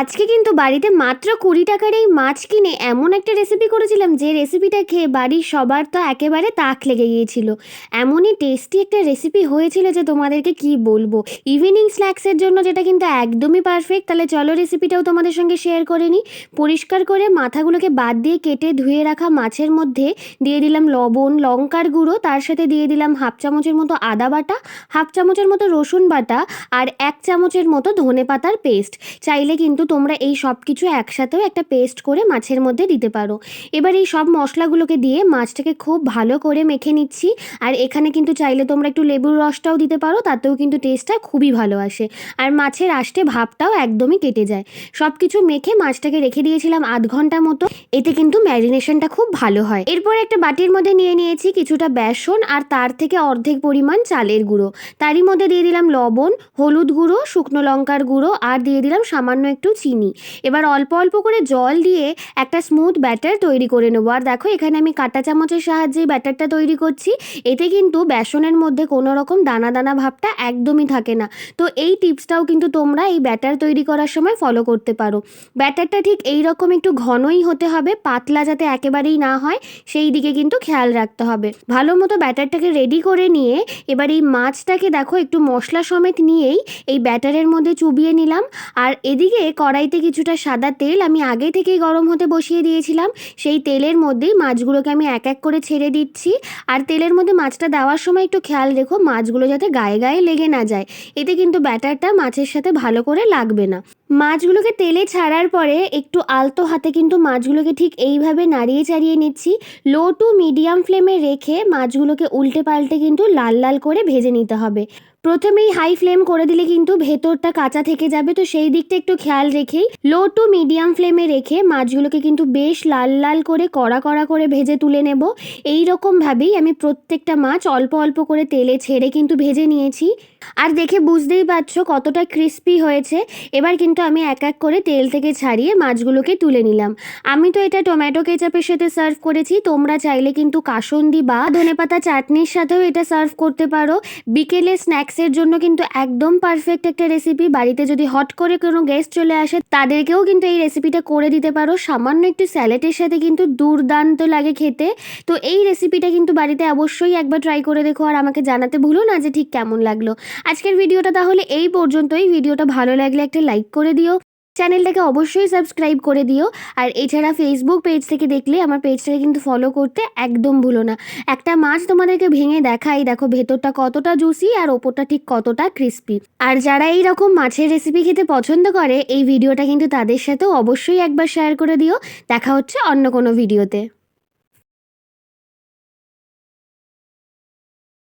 আজকে কিন্তু বাড়িতে মাত্র কুড়ি টাকার এই মাছ কিনে এমন একটা রেসিপি করেছিলাম যে রেসিপিটা খেয়ে বাড়ির সবার তো একেবারে তাক লেগে গিয়েছিল। এমনই টেস্টি একটা রেসিপি হয়েছিল যে তোমাদেরকে কি বলব? ইভিনিং স্ন্যাক্সের জন্য যেটা কিন্তু একদমই পারফেক্ট তাহলে চলো রেসিপিটাও তোমাদের সঙ্গে শেয়ার করে নিই। পরিষ্কার করে মাথাগুলোকে বাদ দিয়ে কেটে ধুয়ে রাখা মাছের মধ্যে দিয়ে দিলাম লবণ, লঙ্কার গুঁড়ো, তার সাথে দিয়ে দিলাম হাফ চামচের মতো আদা বাটা, হাফ চামচের মতো রসুন বাটা আর এক চামচের মতো ধনে পাতার পেস্ট চাইলে কিন্তু তোমরা এই সব কিছু একসাথেও একটা পেস্ট করে মাছের মধ্যে দিতে পারো। এবার এই সব মশলাগুলোকে দিয়ে মাছটাকে খুব ভালো করে মেখে নিচ্ছি। আর এখানে কিন্তু চাইলে তোমরা একটু লেবুর রসটাও দিতে পারো, তাতেও কিন্তু টেস্টটা খুবই ভালো আসে। আর মাছের আষ্টে ভাবটাও একদমই কেটে যায়। সব কিছু মেখে মাছটাকে রেখে দিয়েছিলাম আধ ঘণ্টা মতো। এতে কিন্তু ম্যারিনেশনটা খুব ভালো হয়। এরপর একটা বাটির মধ্যে নিয়ে নিয়েছি কিছুটা বেসন আর তার থেকে অর্ধেক পরিমাণ চালের গুঁড়ো। তারই মধ্যে দিয়ে দিলাম লবণ, হলুদ গুঁড়ো, শুকনো লঙ্কার গুঁড়ো আর দিয়ে দিলাম সামান্য একটু চিনি। এবার অল্প অল্প করে জল দিয়ে একটা স্মুথ ব্যাটার তৈরি করে নেব। আর দেখো, এখানে আমি কাঁটা চামচের সাহায্যে ব্যাটারটা তৈরি করছি। এতে কিন্তু বেসনের মধ্যে কোনো রকম দানা দানা ভাবটা একদমই থাকে না। তো এই টিপসটাও কিন্তু তোমরা এই ব্যাটার তৈরি করার সময় ফলো করতে পারো। ব্যাটারটা ঠিক এই রকম একটু ঘনই হতে হবে, পাতলা যাতে একেবারেই না হয়, সেই দিকে কিন্তু খেয়াল রাখতে হবে। ভালো মতো ব্যাটারটাকে রেডি করে নিয়ে এবার এই মাছটাকে দেখো, একটু মশলা সমেত নিয়েই এই ব্যাটারের মধ্যে চুবিয়ে নিলাম। আর এদিকে কড়াইতে কিছুটা সাদা তেল আমি আগে থেকেই গরম হতে বসিয়ে দিয়েছিলাম। সেই তেলের মধ্যেই মাছগুলোকে আমি এক এক করে ছেড়ে দিচ্ছি। আর তেলের মধ্যে মাছটা দেওয়ার সময় একটু খেয়াল রেখো, মাছগুলো যাতে গায়ে গায়ে লেগে না যায়। এতে কিন্তু ব্যাটারটা মাছের সাথে ভালো করে লাগবে না। মাছগুলোকে তেলে ছাড়ার পরে একটু আলতো হাতে কিন্তু মাছগুলোকে ঠিক এইভাবে নাড়িয়ে চাড়িয়ে নিচ্ছি। লো টু মিডিয়াম ফ্লেমে রেখে মাছগুলোকে উল্টে পাল্টে কিন্তু লাল লাল করে ভেজে নিতে হবে। প্রথমেই হাই ফ্লেম করে দিলে কিন্তু ভেতরটা কাঁচা থেকে যাবে, তো সেই দিকটা একটু খেয়াল রেখেই লো টু মিডিয়াম ফ্লেমে রেখে মাছগুলোকে কিন্তু বেশ লাল লাল করে কড়া কড়া করে ভেজে তুলে নেব। এই রকমভাবেই আমি প্রত্যেকটা মাছ অল্প অল্প করে তেলে ছেড়ে কিন্তু ভেজে নিয়েছি। আর দেখে বুঝতেই পারছ কতটা ক্রিস্পি হয়েছে। এবার কিন্তু আমি এক এক করে তেল থেকে ছাড়িয়ে মাছগুলোকে তুলে নিলাম। আমি তো এটা টমেটো কেচাপের সাথে সার্ভ করেছি, তোমরা চাইলে কিন্তু কাসন্দি বা ধনেপাতা চাটনির সাথেও এটা সার্ভ করতে পারো। বিকেলে স্ন্যাক্সের জন্য কিন্তু একদম পারফেক্ট একটা রেসিপি বাড়িতে যদি হট করে কোনো গেস্ট চলে আসে তাদেরকেও কিন্তু এই রেসিপিটা করে দিতে পারো। সামান্য একটু স্যালাডের সাথে কিন্তু দুর্দান্ত লাগে খেতে। তো এই রেসিপিটা কিন্তু বাড়িতে অবশ্যই একবার ট্রাই করে দেখো আর আমাকে জানাতে ভুলো না যে ঠিক কেমন লাগল। আজকের ভিডিওটা তাহলে এই পর্যন্তই। ভিডিওটা ভালো লাগলে একটা লাইক করে দিও। চ্যানেলটাকে অবশ্যই সাবস্ক্রাইব করে দিও। আর এছাড়া ফেসবুক পেজ থেকে দেখলে আমার পেজটাকে কিন্তু ফলো করতে একদম ভুলো না। একটা মাছ তোমাদেরকে ভেঙে দেখাই, দেখো ভেতরটা কতটা জুসি আর ওপরটা ঠিক কতটা ক্রিস্পি আর যারা এই রকম মাছের রেসিপি খেতে পছন্দ করে, এই ভিডিওটা কিন্তু তাদের সাথেও অবশ্যই একবার শেয়ার করে দিও। দেখা হচ্ছে অন্য কোনো ভিডিওতে